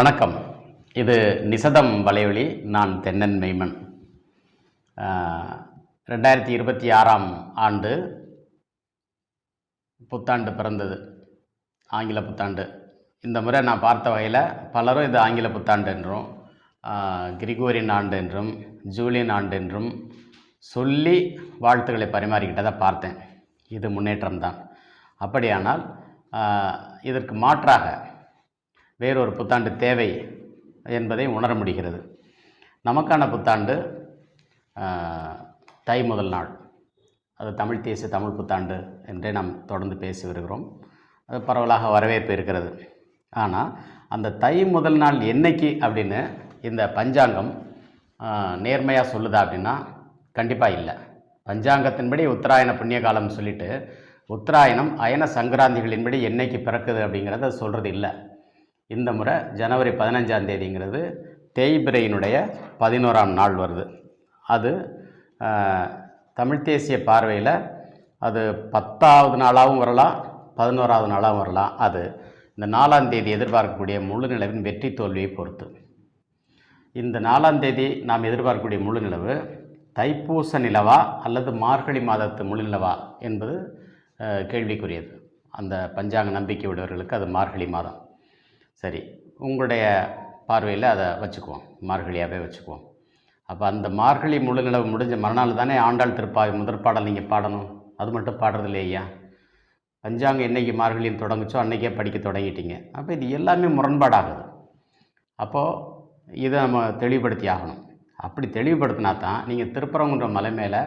வணக்கம். இது நிசதம் வலையொலி நான் தென்னன் மெய்மன். ரெண்டாயிரத்தி இருபத்தி ஆறாம் ஆண்டு புத்தாண்டு பிறந்தது. ஆங்கில புத்தாண்டு. இந்த முறை நான் பார்த்த வகையில் பலரும் இது ஆங்கில புத்தாண்டு என்றும் கிரிகோரியன் ஆண்டு என்றும் ஜூலியன் ஆண்டு என்றும் சொல்லி வாழ்த்துக்களை பரிமாறிக்கிட்டதை பார்த்தேன். இது முன்னேற்றம்தான் அப்படியானால் இதற்கு மாற்றாக வேறொரு புத்தாண்டு தேவை என்பதை உணர முடிகிறது. நமக்கான புத்தாண்டு தை முதல் நாள். அது தமிழ் தேசிய தமிழ் புத்தாண்டு என்றே நாம் தொடர்ந்து பேசி வருகிறோம். அது பரவலாக வரவேற்பு இருக்கிறது. ஆனால் அந்த தை முதல் நாள் என்னைக்கு அப்படின்னு இந்த பஞ்சாங்கம் நேர்மையாக சொல்லுதா அப்படின்னா கண்டிப்பாக இல்லை. பஞ்சாங்கத்தின்படி உத்தராயண புண்ணிய காலம் சொல்லிட்டு உத்தராயணம் அயன சங்கராந்திகளின்படி என்னைக்கு பிறக்குது அப்படிங்கிறத சொல்கிறது இல்லை. இந்த முறை ஜனவரி பதினஞ்சாம் தேதிங்கிறது தேய்பிரையினுடைய பதினோராம் நாள் வருது. அது தமிழ் தேசிய பார்வையில் அது பத்தாவது நாளாகவும் வரலாம் பதினோராவது நாளாகவும் வரலாம். அது இந்த நாலாம் தேதி எதிர்பார்க்கக்கூடிய முழு நிலவின் வெற்றி தோல்வியை பொறுத்து. இந்த நாலாம் தேதி நாம் எதிர்பார்க்கக்கூடிய முழு நிலவு தைப்பூச நிலவா அல்லது மார்கழி மாதத்து முழு நிலவா என்பது கேள்விக்குரியது. அந்த பஞ்சாங்க நம்பிக்கை உடையவர்களுக்கு அது மார்கழி மாதம். சரி உங்களுடைய பார்வையில் அதை வச்சுக்குவோம். மார்கழியாகவே வச்சுக்குவோம். அப்போ அந்த மார்கழி முழு நிலவு முடிஞ்ச மறுநாள் தானே ஆண்டாள் திருப்பாவை முதற் பாடல் நீங்கள் பாடணும். அது மட்டும் பாடுறது இல்லையா பஞ்சாங்கம் என்னைக்கு மார்கழின்னு தொடங்குச்சோ அன்றைக்கே படிக்க தொடங்கிட்டீங்க. அப்போ இது எல்லாமே முரண்பாடாகுது. அப்போது இதை நம்ம தெளிவுபடுத்தி ஆகணும். அப்படி தெளிவுபடுத்தினா தான் நீங்கள் திருப்பரங்குன்ற மலை மேலே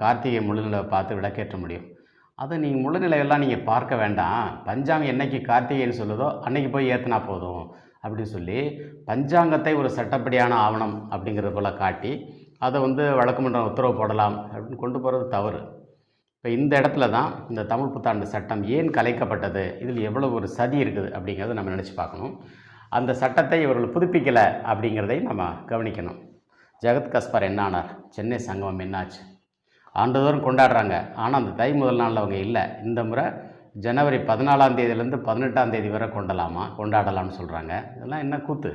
கார்த்திகை முழுநிலவை பார்த்து விளக்கேற்ற முடியும். அதை நீங்கள் முழுநிலையெல்லாம் நீங்கள் பார்க்க வேண்டாம். பஞ்சாங்கம் என்னைக்கு கார்த்திகைன்னு சொல்லுதோ அன்னைக்கு போய் ஏற்றினா போதும் அப்படின்னு சொல்லி பஞ்சாங்கத்தை ஒரு சட்டப்படியான ஆவணம் அப்படிங்கிறது போல் காட்டி அதை வந்து வழக்குமன்றம் உத்தரவு போடலாம் அப்படின்னு கொண்டு போகிறது தவறு. இப்போ இந்த இடத்துல தான் இந்த தமிழ் புத்தாண்டு சட்டம் ஏன் கலைக்கப்பட்டது இதில் எவ்வளோ ஒரு சதி இருக்குது அப்படிங்கிறத நம்ம நினச்சி பார்க்கணும். அந்த சட்டத்தை இவர்கள் புதுப்பிக்கலை அப்படிங்கிறதையும் நம்ம கவனிக்கணும். ஜெகத் கஸ்பர் என்ன ஆனார்? சென்னை சங்கமம் என்னாச்சு? ஆண்டுதோறும் கொண்டாடுறாங்க. ஆனால் அந்த தை முதல் நாளில் அவங்க இல்லை. இந்த முறை ஜனவரி பதினாலாம் தேதியிலேருந்து பதினெட்டாம் தேதி வரை கொண்டலாமா? கொண்டாடலாம்னு சொல்கிறாங்க இதெல்லாம் என்ன கூத்து?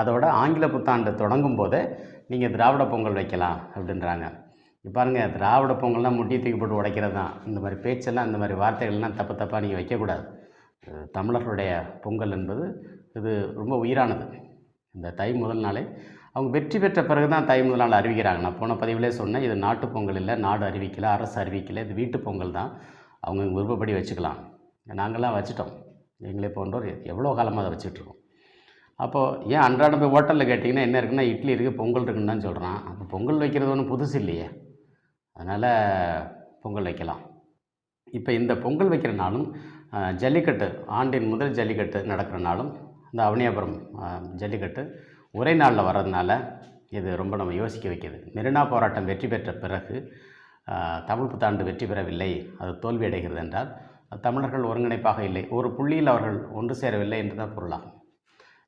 அதோட ஆங்கில புத்தாண்டு தொடங்கும் போதே நீங்கள் திராவிட பொங்கல் வைக்கலாம் அப்படின்றாங்க. இப்போ பாருங்க திராவிட பொங்கல்லாம் முட்டி தூக்கி போட்டு உடைக்கிறது தான். இந்த மாதிரி பேச்செல்லாம் இந்த மாதிரி வார்த்தைகள்லாம் தப்பு தப்பாக நீங்கள் வைக்கக்கூடாது தமிழர்களுடைய பொங்கல் என்பது இது ரொம்ப உயிரானது. இந்த தை முதல் நாளை அவங்க வெற்றி பெற்ற பிறகு தான் தை முதல் நாள் அறிவிக்கிறாங்க. நான் போன பதிவிலே சொன்னேன் இது நாட்டு பொங்கல் இல்லை நாடு அறிவிக்கலை அரசு அறிவிக்கலை இது வீட்டு பொங்கல் தான். அவங்க விருப்பப்படி வச்சுக்கலாம். நாங்கள்லாம் வச்சுட்டோம். எங்களை போன்றோர் எவ்வளோ காலமாக அதை வச்சுட்ருக்கோம் அப்போது ஏன் அன்றாடம் போய் ஹோட்டலில் கேட்டிங்கன்னா என்ன இருக்குன்னா இட்லி இருக்குது பொங்கல் இருக்குன்னு தான் சொல்கிறான் அப்போ பொங்கல் வைக்கிறது ஒன்றும் புதுசு இல்லையே. அதனால் பொங்கல் வைக்கலாம். இப்போ இந்த பொங்கல் வைக்கிற நாளும் ஜல்லிக்கட்டு ஆண்டின் முதல் ஜல்லிக்கட்டு நடக்கிற நாளும் இந்த அவனியாபுரம் ஜல்லிக்கட்டு ஒரே நாளில் வர்றதுனால இது ரொம்ப நம்ம யோசிக்க வைக்கிது. மெரினா போராட்டம் வெற்றி பெற்ற பிறகு தமிழ் புத்தாண்டு வெற்றி பெறவில்லை அது தோல்வி அடைகிறது என்றால் தமிழர்கள் ஒருங்கிணைப்பாக இல்லை ஒரு புள்ளியில் அவர்கள் ஒன்று சேரவில்லை என்று தான் பொருளாகும்.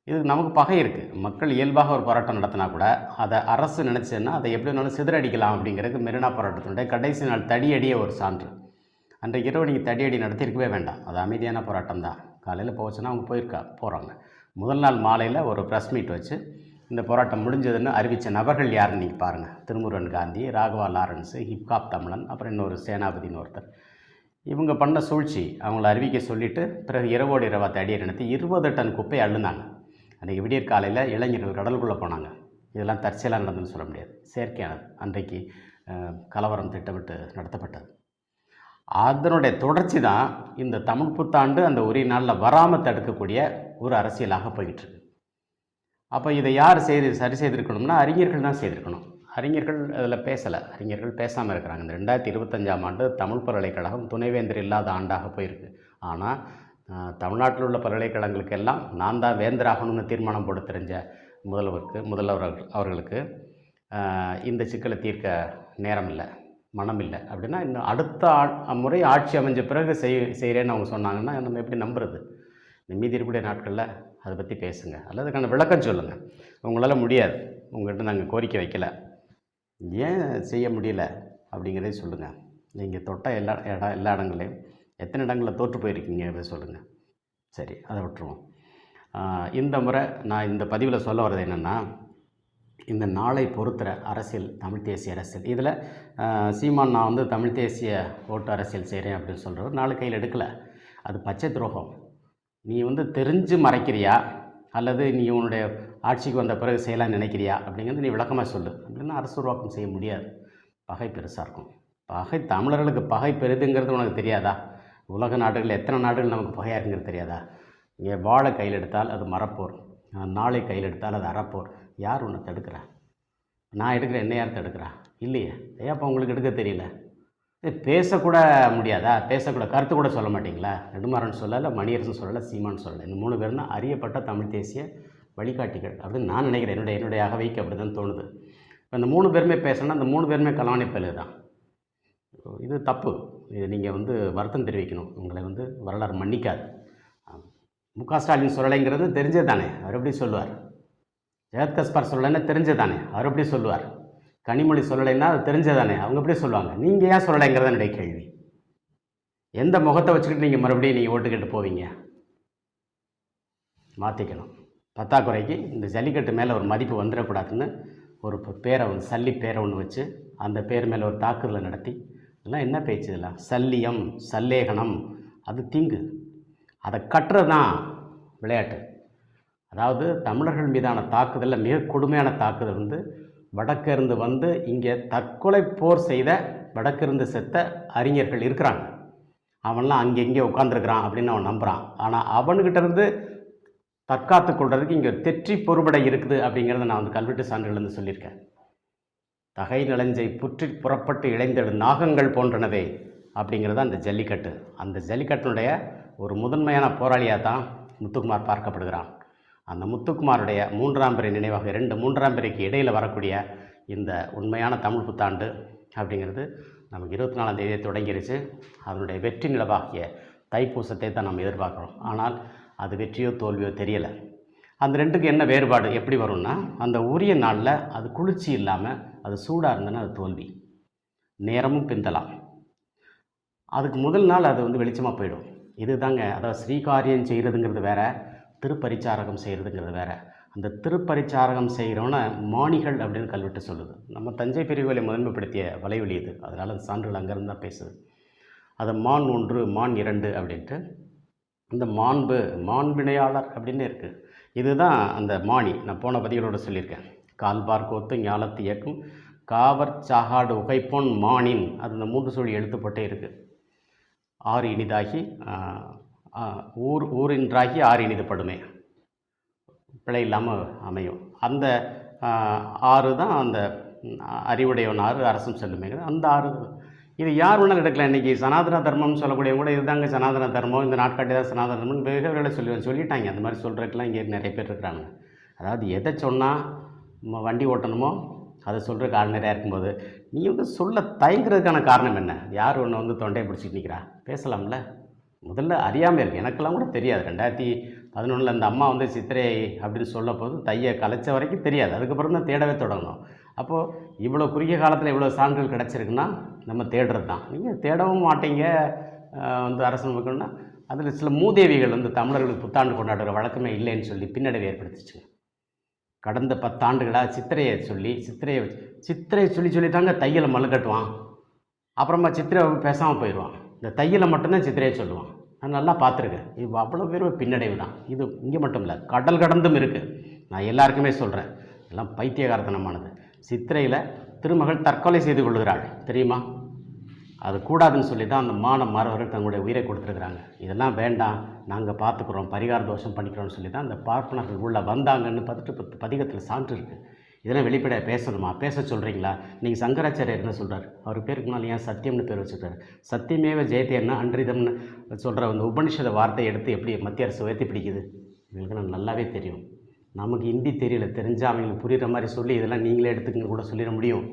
இது நமக்கு பகை இருக்குது மக்கள் இயல்பாக ஒரு போராட்டம் நடத்தினா கூட அதை அரசு நினச்சதுன்னா அதை எப்படி வேணாலும் சிதறடிக்கலாம் அப்படிங்கிறது மெரினா போராட்டத்தினுடைய கடைசி நாள் தடியடிய ஒரு சான்று. அன்றைக்கு இரவு நீங்கள் தடியடி நடத்தியிருக்கவே வேண்டாம். அது அமைதியான போராட்டம் தான் காலையில் போச்சுன்னா அவங்க போயிருக்கா போகிறாங்க முதல் நாள் மாலையில் ஒரு ப்ரெஸ் மீட் வச்சு இந்த போராட்டம் முடிஞ்சதுன்னு அறிவித்த நபர்கள் யாருன்னு நீங்கள் பாருங்கள் திருமுருகன் காந்தி ராகவா லாரன்ஸு ஹிப்காப் தமிழன் அப்புறம் இன்னொரு சேனாபதினு ஒருத்தர். இவங்க பண்ண சூழ்ச்சி அவங்கள அறிவிக்க சொல்லிவிட்டு பிறகு இரவோடு இரவா தடியை நடத்தி இருபது டன் குப்பையை அள்ளுனாங்க. அன்றைக்கி விடியற் காலையில் இளைஞர்கள் கடலுக்குள்ளே போனாங்க. இதெல்லாம் தற்செயலாக நடந்ததுன்னு சொல்ல முடியாது. செயற்கையானது. அன்றைக்கு கலவரம் திட்டமிட்டு நடத்தப்பட்டது. அதனுடைய தொடர்ச்சி தான் இந்த தமிழ் புத்தாண்டு அந்த ஒரே நாளில் வராமல் தடுக்கக்கூடிய ஒரு அரசியலாக போயிட்டுருக்கு. அப்போ இதை யார் செய்து சரி செய்திருக்கணும்னா அறிஞர்கள் தான் செய்திருக்கணும். அறிஞர்கள் அதில் பேசலை. அறிஞர்கள் பேசாமல் இருக்கிறாங்க. இந்த ரெண்டாயிரத்தி இருபத்தஞ்சாம் ஆண்டு தமிழ் பல்கலைக்கழகம் துணைவேந்தர் இல்லாத ஆண்டாக போயிருக்கு. ஆனால் தமிழ்நாட்டில் உள்ள பல்கலைக்கழகங்களுக்கெல்லாம் நான் தான் வேந்தராகணும்னு தீர்மானம் போட தெரிஞ்ச முதல்வருக்கு முதல்வர் அவர்களுக்கு இந்த சிக்கலை தீர்க்க நேரம் இல்லை மனம் இல்லை அப்படின்னா இன்னும் அடுத்த முறை ஆட்சி அமைஞ்ச பிறகு செய் செய்கிறேன்னு அவங்க சொன்னாங்கன்னா நம்ம எப்படி நம்புறது? இந்த மீதி இருக்கக்கூடிய நாட்களில் அதை பற்றி பேசுங்க. அல்லது அதுக்கான விளக்கம் சொல்லுங்கள் உங்களால் முடியாது. உங்கள்கிட்ட நாங்கள் கோரிக்கை வைக்கல. ஏன் செய்ய முடியல? அப்படிங்கிறதே சொல்லுங்கள் நீங்கள் தொட்ட எல்லா இடம் எல்லா இடங்களையும் எத்தனை இடங்களில் தோற்று போயிருக்கீங்க அதை சொல்லுங்கள் சரி அதை விட்டுருவோம். இந்த முறை நான் இந்த பதிவில் சொல்ல வர்றது என்னென்னா இந்த நாளை பொறுத்துற அரசியல் தமிழ் தேசிய அரசியல். இதில் சீமான் நான் வந்து தமிழ் தேசிய ஓட்டு அரசியல் செய்கிறேன் அப்படின்னு சொல்கிறவர் நாலு கையில் எடுக்கலை. அது பச்சை துரோகம். நீ வந்து தெரிஞ்சு மறைக்கிறியா? அல்லது நீ உன்னுடைய ஆட்சிக்கு வந்த பிறகு செய்யலாம் நினைக்கிறியா? அப்படிங்கிறது நீ விளக்கமாக சொல்லு. அப்படின்னா அரசு உருவாக்கம் செய்ய முடியாது. பகை பெருசாக இருக்கும். பகை தமிழர்களுக்கு பகை பெரிதுங்கிறது உனக்கு தெரியாதா? உலக நாடுகள் எத்தனை நாடுகள் நமக்கு பகையாக இருக்குங்கிறது தெரியாதா? இங்கே வாழை கையில் எடுத்தால் அது மரப்போர். நாளை கையில் எடுத்தால் அது அறப்போர். யார் உன்னை தடுக்கிறா? நான் எடுக்கிற என்ன யார் தடுக்கிறா? இல்லையே. அப்போ உங்களுக்கு எடுக்க தெரியல? பேசக்கூட முடியாதா? பேசக்கூட கருத்து கூட சொல்ல மாட்டீங்களா? நெடுமாறன் சொல்லலை மணியரசன் சொல்லலை சீமான் சொல்லலை. இந்த மூணு பேரும் தான் அறியப்பட்ட தமிழ் தேசிய வழிகாட்டிகள். அப்படின்னு நான் நினைக்கிறேன். என்னுடைய என்னுடைய அகவைக்கு அப்படி தான் தோணுது. இப்போ இந்த மூணு பேருமே பேசணும்னா அந்த மூணு பேருமே கலாவணி பயிலு தான் இது தப்பு. இது நீங்கள் வந்து வருத்தம் தெரிவிக்கணும். உங்களை வந்து வரலாறு மன்னிக்காது. மு க ஸ்டாலின் சொல்லலைங்கிறது தெரிஞ்சது தானே அவர் எப்படி சொல்லுவார்? ஜெகத் கஸ்பார் சொல்லலைன்னா தெரிஞ்சது தானே அவர் எப்படி சொல்லுவார்? கனிமொழி சொல்லலைன்னா அது தெரிஞ்சதானே? அவங்க எப்படி சொல்லுவாங்க? நீங்கள் ஏன் சொல்லலைங்கிறத என்னுடைய கேள்வி. எந்த முகத்தை வச்சுக்கிட்டு நீங்கள் மறுபடியும் நீங்கள் ஓட்டு கேட்டு போவீங்க? மாற்றிக்கணும் பத்தாக்குறைக்கு இந்த ஜல்லிக்கட்டு மேலே ஒரு மதிப்பு வந்துடக்கூடாதுன்னு ஒரு பேரை வந்து சல்லி பேரை ஒன்று வச்சு அந்த பேர் மேலே ஒரு தாக்குதலை நடத்தி இதெல்லாம் என்ன பேச்சு இதெல்லாம்? சல்லியம் சல்லேகனம் அது தீங்கு. அதை கட்டுறது தான் விளையாட்டு. அதாவது தமிழர்கள் மீதான தாக்குதலில் மிக கொடுமையான தாக்குதல் வந்து வடக்கிருந்து வந்து இங்கே தற்கொலை போர் செய்த வடக்கிருந்து செத்த அறிஞர்கள் இருக்கிறாங்க. அவன்லாம் அங்கெங்கே உட்காந்துருக்கிறான் அப்படின்னு அவன் நம்புகிறான் ஆனால் அவன்கிட்டருந்து தற்காத்து கொள்றதுக்கு இங்கே தெற்றி பொறுபடை இருக்குது அப்படிங்கிறத நான் வந்து கல்வெட்டு சான்றுலேருந்து சொல்லியிருக்கேன். தகை நலஞ்சை புற்றி புறப்பட்டு இழைந்தெடு நாகங்கள் போன்றனவே அப்படிங்கிறது அந்த ஜல்லிக்கட்டு. அந்த ஜல்லிக்கட்டினுடைய ஒரு முதன்மையான போராளியாக தான் முத்துக்குமார் பார்க்கப்படுகிறான். அந்த முத்துக்குமாருடைய மூன்றாம் பிறை நினைவாக இரண்டு மூன்றாம் பிறைக்கு இடையில் வரக்கூடிய இந்த உண்மையான தமிழ் புத்தாண்டு அப்படிங்கிறது நமக்கு இருபத்தி நாலாம் தேதியை தொடங்கிருச்சு. அதனுடைய வெற்றி நிலவாகிய தைப்பூசத்தை தான் நம்ம எதிர்பார்க்குறோம். ஆனால் அது வெற்றியோ தோல்வியோ தெரியலை. அந்த ரெண்டுக்கு என்ன வேறுபாடு எப்படி வரும்னா அந்த உரிய நாளில் அது குளிர்ச்சி இல்லாமல் அது சூடாக இருந்ததுன்னா அது தோல்வி. நேரமும் பிந்தலாம். அதுக்கு முதல் நாள் அது வந்து வெளிச்சமாக போயிடும். இதுதாங்க அதாவது ஸ்ரீகாரியம் செய்கிறதுங்கிறது வேறு திருப்பரிச்சாரகம் செய்கிறதுங்கிறது வேறு. அந்த திருப்பரிச்சாரகம் செய்கிறவன மாணிகள் அப்படின்னு கல்வெட்டு சொல்லுது. நம்ம தஞ்சை பெரியகோலை முதன்மைப்படுத்திய வலைவலி இது. அதனால் அந்த சான்றுகள் அங்கேருந்து தான் பேசுது. அது மான் ஒன்று மான் இரண்டு அப்படின்ட்டு. இந்த மாண்பு மாண்பிணையாளர் அப்படின்னு இருக்குது இதுதான் அந்த மாணி. நான் போன பதிகளோடு சொல்லியிருக்கேன். கால்பார் கோத்து ஞாலத்து இயக்கும். காவர் சாகாடு உகைப்பொன் மானின். அது இந்த மூன்று சொல்லி எழுத்துப்பட்டே இருக்குது ஆறு இனிதாகி ஊர் ஊரின்றாகி ஆறு இனிதுப்படுமே. பிழை இல்லாமல் அமையும். அந்த ஆறு தான் அந்த அறிவுடையவன் ஆறு அரசும் செல்லுமேங்கிறது அந்த ஆறு இது யார் வேணாலும் எடுக்கலாம். இன்றைக்கி சனாதன தர்மம்னு சொல்லக்கூடியவங்க கூட இதுதாங்க சனாதன தர்மம். இந்த நாட்காட்டி தான் சனாதன தர்மம்னு வெகு சொல்லி சொல்லிட்டாங்க. அந்த மாதிரி சொல்கிறதுக்கெல்லாம் இங்கே நிறைய பேர் இருக்கிறாங்க. அதாவது எதை சொன்னால் நம்ம வண்டி ஓட்டணுமோ அதை சொல்கிறதுக்கு ஆள் நிறையா இருக்கும்போது நீ வந்து சொல்ல தயங்குறதுக்கான காரணம் என்ன? யார் ஒன்று வந்து தொண்டையை பிடிச்சிட்டு நிற்கிறா பேசலாம்ல. முதல்ல அறியாமல் இருக்கு எனக்கெல்லாம் கூட தெரியாது. ரெண்டாயிரத்தி பதினொன்றில் அந்த அம்மா வந்து சித்திரை அப்படின்னு சொல்ல போது தையை கலைச்ச வரைக்கும் தெரியாது. அதுக்கப்புறம் தான் தேடவே தொடங்கணும் அப்போது இவ்வளோ குறுகிய காலத்தில் இவ்வளோ சான்றுகள் கிடச்சிருக்குன்னா நம்ம தேடுறது தான் நீங்கள் தேடவும் மாட்டீங்க வந்து அரசு வைக்கணும்னா அதில் சில மூதேவிகள் வந்து தமிழர்களுக்கு புத்தாண்டு கொண்டாடுற வழக்கமே இல்லைன்னு சொல்லி பின்னடைவு ஏற்படுத்திச்சுங்க. கடந்த பத்தாண்டுகளாக சித்திரையை சொல்லி சித்திரையை வச்சு சித்திரையை சொல்லி சொல்லி தாங்க தையலை மல்லு கட்டுவான் அப்புறமா சித்திரை பேசாமல் போயிடுவான். இந்த தையலை மட்டும்தான் சித்திரையை சொல்லுவான். நான் நல்லா பார்த்துருக்கேன். இது அவ்வளோ பேரும் பின்னடைவு தான். இது இங்கே மட்டும் இல்லை கடல் கடந்தும் இருக்குது நான் எல்லாருக்குமே சொல்கிறேன் எல்லாம் பைத்தியகாரத்தனமானது. சித்திரையில் திருமகள் தற்கொலை செய்து கொள்கிறாள் தெரியுமா? அது கூடாதுன்னு சொல்லி தான் அந்த மான மாறவர்கள் தங்களுடைய உயிரை கொடுத்துருக்குறாங்க. இதெல்லாம் வேண்டாம் நாங்கள் பார்த்துக்குறோம் பரிகார தோஷம் பண்ணிக்கிறோம்னு சொல்லி தான் அந்த பார்ப்பனர்கள் உள்ளே வந்தாங்கன்னு பார்த்துட்டு பதிகத்தில் சான்று இருக்குது இதெல்லாம் வெளிப்படையாக பேசணுமா? பேச சொல்கிறீங்களா நீங்கள் சங்கராச்சாரியர் என்ன சொல்கிறார் அவர் பேருக்கு முன்னால் ஏன் சத்தியம்னு பேர் வச்சுருக்காரு. சத்தியமேவ ஜெயத்தேன்னா அன்றிதம்னு சொல்கிற அந்த உபனிஷத வார்த்தையை எடுத்து எப்படி மத்திய அரசு உயர்த்தி பிடிக்குது? எங்களுக்கு நான் நல்லாவே தெரியும். நமக்கு ஹிந்தி தெரியல. தெரிஞ்சால் அவங்களுக்கு புரிகிற மாதிரி சொல்லி இதெல்லாம் நீங்களே எடுத்துக்கங்க கூட சொல்லிட முடியும்.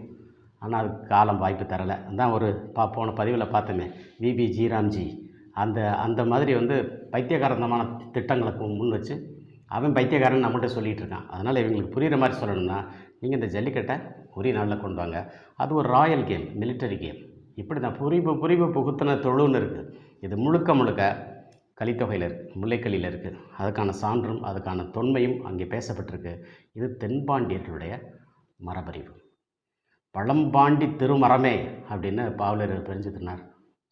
ஆனால் அதுக்கு காலம் வாய்ப்பு தரலை. அதான் ஒரு பா போன பதிவில் பார்த்தோமே. விபி ஜீராம்ஜி. அந்த அந்த மாதிரி வந்து பைத்தியகாரந்தமான திட்டங்களை முன் வச்சு அவன் பைத்தியக்காரன் நம்மகிட்ட சொல்லிகிட்டு இருக்கான் அதனால் இவங்களுக்கு புரிகிற மாதிரி சொல்லணும்னா நீங்கள் இந்த ஜல்லிக்கட்டை உரிய நாளில் கொண்டு வாங்க. அது ஒரு ராயல் கேம் மிலிட்டரி கேம். இப்படி தான் புரிவு புரிவு புகுத்தின தொழுன்னு இருக்குது இது முழுக்க முழுக்க கலித்தொகையில் இருக்குது முல்லைக்கல்லியில் இருக்குது அதுக்கான சான்றும் அதுக்கான தொன்மையும் அங்கே பேசப்பட்டிருக்கு. இது தென்பாண்டியர்களுடைய மரபறிவு. பழம்பாண்டி திருமரமே அப்படின்னு பாவலர் பெருஞ்சித்தினார்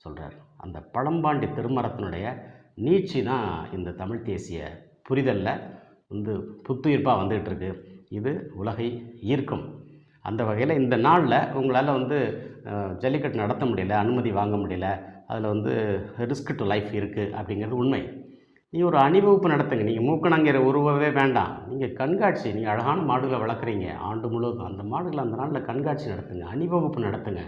சொல்கிறார் அந்த பழம்பாண்டி திருமரத்தினுடைய நீச்சி தான் இந்த தமிழ் தேசிய புரிதலில் வந்து புத்துயிர்ப்பாக வந்துகிட்ருக்கு இது உலகை ஈர்க்கும். அந்த வகையில் இந்த நாளில் உங்களால் வந்து ஜல்லிக்கட்டு நடத்த முடியல அனுமதி வாங்க முடியல அதில் வந்து ரிஸ்க் டு லைஃப் இருக்குது அப்படிங்கிறது உண்மை. நீங்கள் ஒரு அணிவகுப்பு நடத்துங்க. நீங்கள் மூக்கணங்கிற உருவவே வேண்டாம். நீங்கள் கண்காட்சி நீங்கள் அழகான மாடுகளை வளர்க்குறீங்க. ஆண்டு முழுவதும் அந்த மாடுகளை அந்த நாளில் கண்காட்சி நடத்துங்க அணிவகுப்பு நடத்துங்க.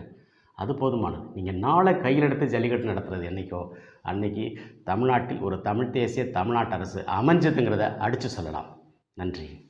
அது போதுமானது. நீங்கள் நாளை கையில் எடுத்து ஜல்லிக்கட்டு நடத்துறது என்றைக்கோ அன்னைக்கு தமிழ்நாட்டில் ஒரு தமிழ் தேசிய தமிழ்நாட்டு அரசு அமைஞ்சதுங்கிறத அடித்து சொல்லலாம். நன்றி.